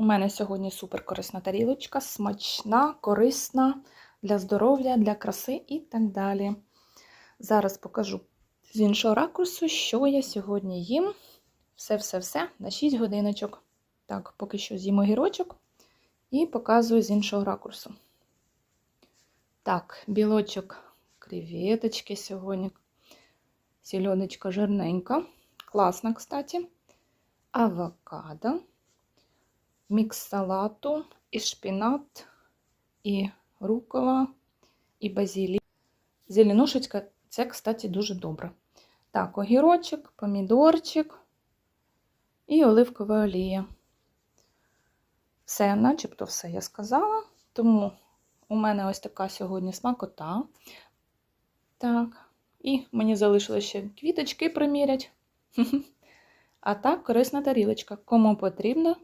У мене сьогодні супер корисна тарілочка, смачна, корисна для здоров'я, для краси і так далі. Зараз покажу з іншого ракурсу, що я сьогодні їм. Все-все-все на 6 годиночок. Так, поки що з'їм огірочок і показую з іншого ракурсу. Так, білочок, креветочки сьогодні. Сільодочка жирненька. Класна, кстати. Авокадо, мікс салату, і шпінат, і рукола, і базилік. Зеленушечка це, кстати, дуже добре. Так, огірочок, помідорчик і оливкова олія. Все, начебто все я сказала. Тому у мене ось така сьогодні смакота. Так, і мені залишилося ще квіточки примірять. А так, корисна тарілочка. Кому потрібно,